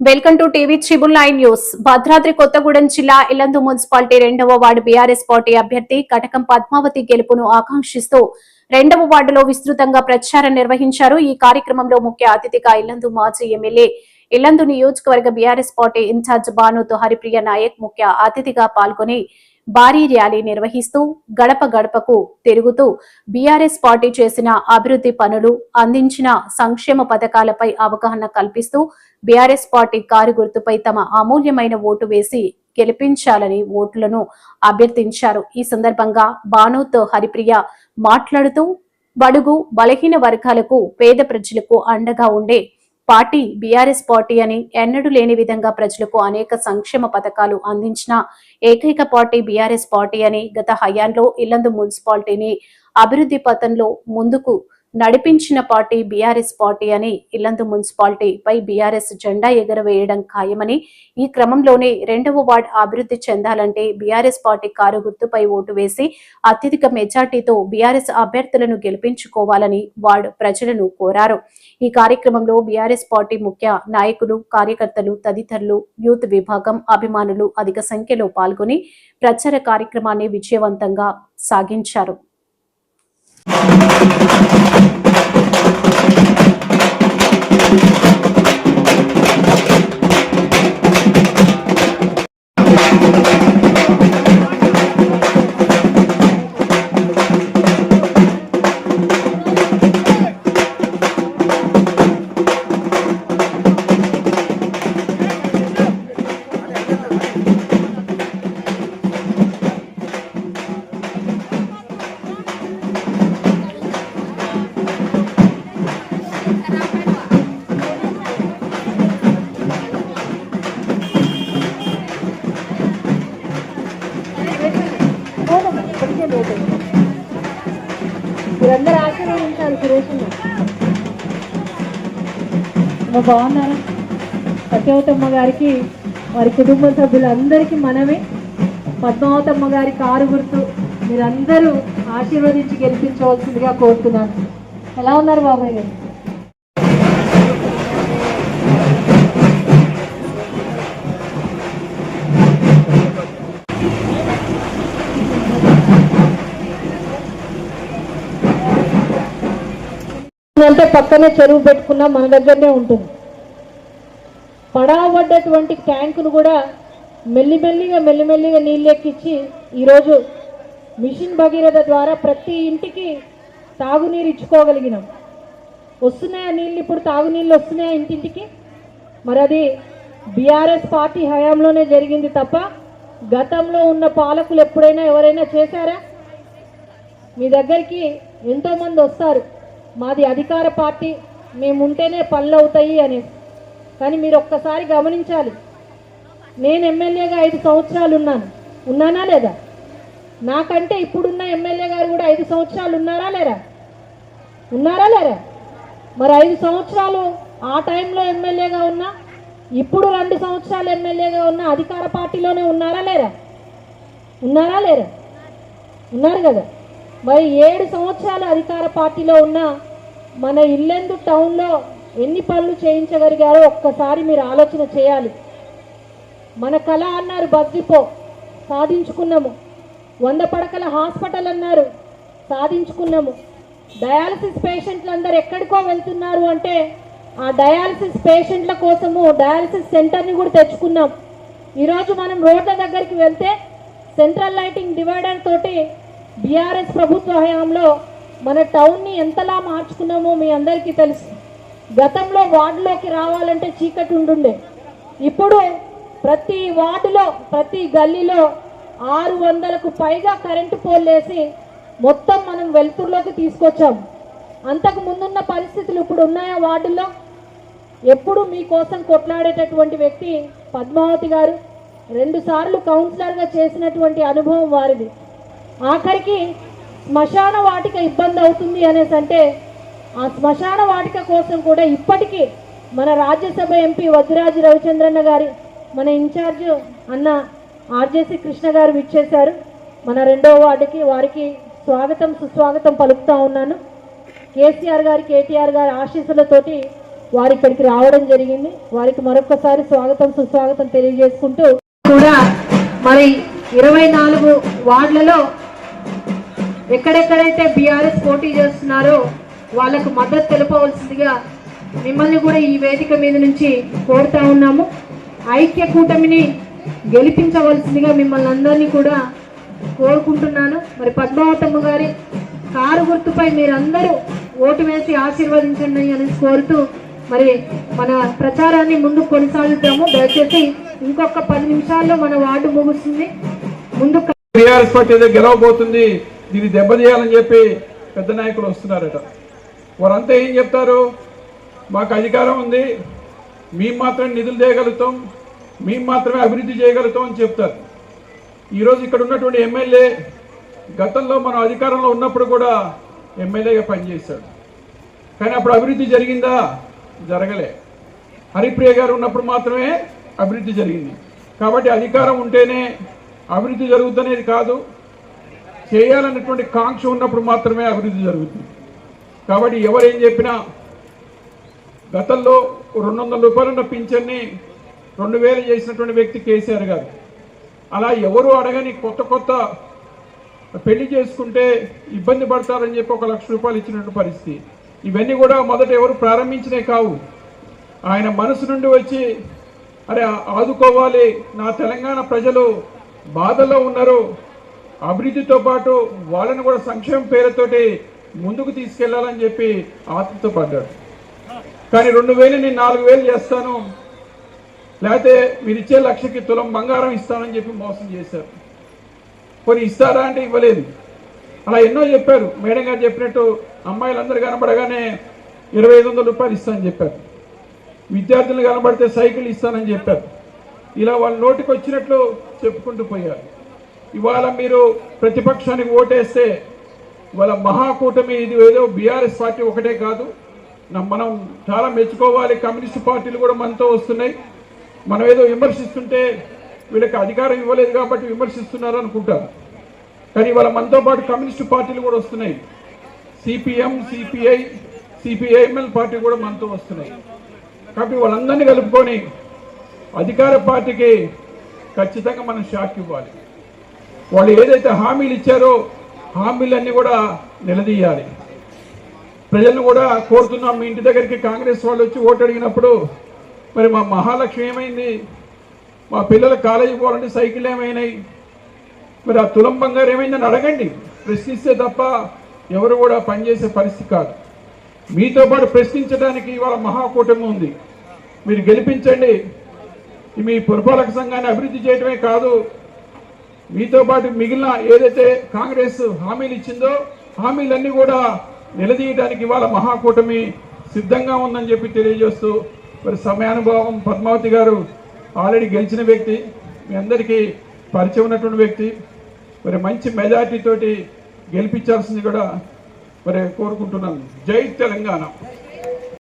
Welcome to TV triple nine news. Bhadradri Kothagudem జిల్లా Yellandu municipality రెండవ ward BRS party అభ్యర్థి కటకం పద్మావతి గెలుపును ఆకాంక్షిస్తూ రెండవ వార్డులో విస్తృతంగా ప్రచారం నిర్వహించారు. ఈ కార్యక్రమంలో ముఖ్య అతిథిగా ఇల్లందు మాజీ ఎమ్మెల్యే ఇల్లందు నియోజకవర్గ BRS party in-charge Banoth Haripriya Naik ముఖ్య అతిథిగా పాల్గొని భారీ ర్యాలీ నిర్వహిస్తూ గడప గడపకు తిరుగుతూ బీఆర్ఎస్ పార్టీ చేసిన అభివృద్ధి పనులు అందించిన సంక్షేమ పథకాలపై అవగాహన కల్పిస్తూ బీఆర్ఎస్ పార్టీ కారు గుర్తుపై తమ అమూల్యమైన ఓటు వేసి గెలిపించాలని ఓట్లను అభ్యర్థించారు. ఈ సందర్భంగా బానుతో హరిప్రియ మాట్లాడుతూ బడుగు బలహీన వర్గాలకు పేద ప్రజలకు అండగా ఉండే పార్టీ బీఆర్ఎస్ పార్టీ అని ఎన్నడూ లేని విధంగా ప్రజలకు అనేక సంక్షేమ పథకాలు అందించిన ఏకైక పార్టీ బీఆర్ఎస్ పార్టీ అని గత హయాంలో ఇల్లందు మున్సిపాలిటీని అభివృద్ధి పథంలో ముందుకు నడిపించిన పార్టీ బీఆర్ఎస్ పార్టీ అని ఇల్లందు మున్సిపాలిటీపై బీఆర్ఎస్ జెండా ఎగరవేయడం ఖాయమని ఈ క్రమంలోనే రెండవ వార్డు అభివృద్ధి చెందాలంటే బీఆర్ఎస్ పార్టీ కారు గుర్తుపై ఓటు వేసి అత్యధిక మెజార్టీతో బీఆర్ఎస్ అభ్యర్థులను గెలిపించుకోవాలని వార్డు ప్రజలను కోరారు. ఈ కార్యక్రమంలో బీఆర్ఎస్ పార్టీ ముఖ్య నాయకులు కార్యకర్తలు తదితరులు యూత్ విభాగం అభిమానులు అధిక సంఖ్యలో పాల్గొని ప్రచార కార్యక్రమాన్ని విజయవంతంగా సాగించారు. మీరందరూ ఆశీర్వదించాలి సురేష్ బాగున్నారా? సత్యవతమ్మ గారికి వారి కుటుంబ సభ్యులందరికీ మనమే. పద్మావతమ్మ గారి కారు గుర్తు మీరందరూ ఆశీర్వదించి గెలిపించవలసిందిగా కోరుతున్నాను. ఎలా ఉన్నారు బాబాయ్ గారు? అంటే పక్కనే చెరువు పెట్టుకున్నా మన దగ్గరనే ఉంటుంది. పడవబడ్డటువంటి ట్యాంకును కూడా మెల్లిమెల్లిగా మెల్లిమెల్లిగా నీళ్ళు ఎక్కించి ఈరోజు మిషన్ భగీరథ ద్వారా ప్రతి ఇంటికి తాగునీరు ఇచ్చుకోగలిగినాం. వస్తున్నాయా నీళ్ళు? ఇప్పుడు తాగునీళ్ళు వస్తున్నాయా ఇంటింటికి? మరి అది బీఆర్ఎస్ పార్టీ హయాంలోనే జరిగింది తప్ప గతంలో ఉన్న పాలకులు ఎప్పుడైనా ఎవరైనా చేశారా? మీ దగ్గరికి ఎంతోమంది వస్తారు. మాది అధికార పార్టీ మేము ఉంటేనే పనులు అవుతాయి అని. కానీ మీరు ఒక్కసారి గమనించాలి. నేను ఎమ్మెల్యేగా ఐదు సంవత్సరాలు ఉన్నాను ఉన్నానా లేదా? నాకంటే ఇప్పుడున్న ఎమ్మెల్యే గారు కూడా ఐదు సంవత్సరాలు ఉన్నారా లేరా ఉన్నారా లేరా మరి ఐదు సంవత్సరాలు ఆ టైంలో ఎమ్మెల్యేగా ఉన్నా ఇప్పుడు రెండు సంవత్సరాలు ఎమ్మెల్యేగా ఉన్న అధికార పార్టీలోనే ఉన్నారా లేరా ఉన్నారా లేరా ఉన్నారు కదా. మరి ఏడు సంవత్సరాలు అధికార పార్టీలో ఉన్న మన ఇల్లెందు టౌన్లో ఎన్ని పనులు చేయించగలిగారో ఒక్కసారి మీరు ఆలోచన చేయాలి. మన కళ అన్నారు బద్రిపో సాధించుకున్నాము. వంద పడకల హాస్పిటల్ అన్నారు సాధించుకున్నాము. డయాలసిస్ పేషెంట్లు అందరు ఎక్కడికో వెళ్తున్నారు అంటే ఆ డయాలసిస్ పేషెంట్ల కోసము డయాలసిస్ సెంటర్ని కూడా తెచ్చుకున్నాం. ఈరోజు మనం రోడ్ల దగ్గరికి వెళ్తే సెంట్రల్ లైటింగ్ డివైడర్ తోటి బీఆర్ఎస్ ప్రభుత్వ హయాంలో మన టౌన్ని ఎంతలా మార్చుకున్నామో మీ అందరికీ తెలుసు. గతంలో వార్డులోకి రావాలంటే చీకటి ఉండుండే ఇప్పుడు ప్రతి వార్డులో ప్రతి గల్లీలో ఆరు వందలకు పైగా కరెంటు పోల్లేసి మొత్తం మనం వెలుతురులోకి తీసుకొచ్చాం. అంతకు ముందున్న పరిస్థితులు ఇప్పుడు ఉన్నాయా వార్డుల్లో? ఎప్పుడు మీకోసం కొట్లాడేటటువంటి వ్యక్తి పద్మావతి గారు? రెండుసార్లు కౌన్సిలర్గా చేసినటువంటి అనుభవం వారిది. ఆఖరికి శ్మశాన వాటిక ఇబ్బంది అవుతుంది అనేసి అంటే ఆ శ్మశాన వాటిక కోసం కూడా ఇప్పటికీ మన రాజ్యసభ ఎంపీ వజ్రాజు రవిచంద్రన్న గారి మన ఇన్ఛార్జ్ అన్న ఆర్జేసి కృష్ణ గారు విచ్చేశారు. మన రెండో వార్డుకి వారికి స్వాగతం సుస్వాగతం పలుకుతా ఉన్నాను. కేసీఆర్ గారి కేటీఆర్ గారి ఆశీస్సులతోటి వారు ఇక్కడికి రావడం జరిగింది. వారికి మరొకసారి స్వాగతం సుస్వాగతం తెలియజేసుకుంటూ కూడా మరి ఇరవై నాలుగు వార్డులలో ఎక్కడెక్కడైతే బీఆర్ఎస్ పోటీ చేస్తున్నారో వాళ్ళకు మద్దతు తెలపవలసిందిగా మిమ్మల్ని కూడా ఈ వేదిక మీద నుంచి కోరుతా ఉన్నాము. ఐక్య కూటమిని గెలిపించవలసిందిగా మిమ్మల్ని అందరినీ కూడా కోరుకుంటున్నాను. మరి పద్మావతమ్మ గారి కారు గుర్తుపై మీరందరూ ఓటు వేసి ఆశీర్వదించండి అని కోరుతూ మరి మన ప్రచారాన్ని ముందు కొనసాగుతాము దయచేసి ఇంకొక పది నిమిషాల్లో మన వార్డు ముగుస్తుంది. ముందు టీఆర్ఎస్ పార్టీ ఏదో గెలవబోతుంది. దీన్ని దెబ్బతీయాలని చెప్పి పెద్ద నాయకులు వస్తున్నారట. వారంతా ఏం చెప్తారు? మాకు అధికారం ఉంది. మేము మాత్రమే నిధులు చేయగలుగుతాం మేము మాత్రమే అభివృద్ధి చేయగలుగుతాం అని చెప్తారు. ఈరోజు ఇక్కడ ఉన్నటువంటి ఎమ్మెల్యే గతంలో మనం అధికారంలో ఉన్నప్పుడు కూడా ఎమ్మెల్యేగా పనిచేశాడు. కానీ అప్పుడు అభివృద్ధి జరిగిందా? జరగలే. హరిప్రియ గారు ఉన్నప్పుడు మాత్రమే అభివృద్ధి జరిగింది. కాబట్టి అధికారం ఉంటేనే అభివృద్ధి జరుగుతుందనేది కాదు. చేయాలన్నటువంటి కాంక్ష ఉన్నప్పుడు మాత్రమే అభివృద్ధి జరుగుతుంది కాబట్టి ఎవరేం చెప్పినా గతంలో రెండు వందల రూపాయలున్న పింఛన్ని రెండు వేలు చేసినటువంటి వ్యక్తి కేసీఆర్ గారు. అలా ఎవరు అడగని కొత్త కొత్త పెళ్ళి చేసుకుంటే ఇబ్బంది పడతారని చెప్పి ఒక లక్ష రూపాయలు ఇచ్చినటువంటి పరిస్థితి. ఇవన్నీ కూడా మొదట ఎవరు ప్రారంభించినే కావు. ఆయన మనసు నుండి వచ్చి అరే ఆదుకోవాలి. నా తెలంగాణ ప్రజలు బాధల్లో ఉన్నారు. అభివృద్ధితో పాటు వాళ్ళని కూడా సంక్షేమ పేరుతోటి ముందుకు తీసుకెళ్ళాలని చెప్పి ఆత్మతో పడ్డాడు కానీ రెండు వేలు నేను నాలుగు వేలు చేస్తాను. లేకపోతే మీరు ఇచ్చే లక్షకి తులం బంగారం ఇస్తానని చెప్పి మోసం చేశారు. కొన్ని ఇస్తారా అంటే ఇవ్వలేదు. అలా ఎన్నో చెప్పారు. మేడం గారు చెప్పినట్టు అమ్మాయిలందరూ కనబడగానే ఇరవై ఐదు వందల రూపాయలు ఇస్తానని చెప్పారు. విద్యార్థులు కనబడితే సైకిల్ ఇస్తానని చెప్పారు. ఇలా వాళ్ళ నోటికి వచ్చినట్లు చెప్పుకుంటూ పోయారు. ఇవాళ మీరు ప్రతిపక్షానికి ఓటేస్తే ఇవాళ మహాకూటమి ఇది ఏదో బీఆర్ఎస్ పార్టీ ఒకటే కాదు. మనం చాలా మెచ్చుకోవాలి. కమ్యూనిస్ట్ పార్టీలు కూడా మనతో వస్తున్నాయి. మనం ఏదో విమర్శిస్తుంటే వీళ్ళకి అధికారం ఇవ్వలేదు కాబట్టి విమర్శిస్తున్నారు అనుకుంటారు. కానీ ఇవాళ మనతో పాటు కమ్యూనిస్ట్ పార్టీలు కూడా వస్తున్నాయి. సిపిఎం సిపిఐ సిపిఐఎంఎల్ పార్టీ కూడా మనతో వస్తున్నాయి. కాబట్టి వాళ్ళందరినీ కలుపుకొని అధికార పార్టీకి ఖచ్చితంగా మనం షాక్ ఇవ్వాలి. వాళ్ళు ఏదైతే హామీలు ఇచ్చారో హామీలన్నీ కూడా నిలదీయాలి. ప్రజలను కూడా కోరుతున్నాం మీ ఇంటి దగ్గరికి కాంగ్రెస్ వాళ్ళు వచ్చి ఓటు అడిగినప్పుడు మరి మా మహాలక్ష్మి ఏమైంది? మా పిల్లలు కాలేజీ పోవాలంటే సైకిల్ ఏమైనాయి? మరి ఆ తులం బంగారు ఏమైందని అడగండి. ప్రశ్నిస్తే తప్ప ఎవరు కూడా పనిచేసే పరిస్థితి కాదు. మీతో పాటు ప్రశ్నించడానికి ఇవాళ మహాకూటమి ఉంది. మీరు గెలిపించండి. మీ పురపాలక సంఘాన్ని అభివృద్ధి చేయడమే కాదు మీతో పాటు మిగిలిన ఏదైతే కాంగ్రెస్ హామీలు ఇచ్చిందో హామీలన్నీ కూడా నిలదీయడానికి ఇవాళ మహాకూటమి సిద్ధంగా ఉందని చెప్పి తెలియజేస్తూ మరి సమయానుభావం పద్మావతి గారు ఆల్రెడీ గెలిచిన వ్యక్తి మీ అందరికీ పరిచయం ఉన్నటువంటి వ్యక్తి మరి మంచి మెజార్టీతోటి గెలిపించాల్సింది కూడా మరి కోరుకుంటున్నాను. జై తెలంగాణ.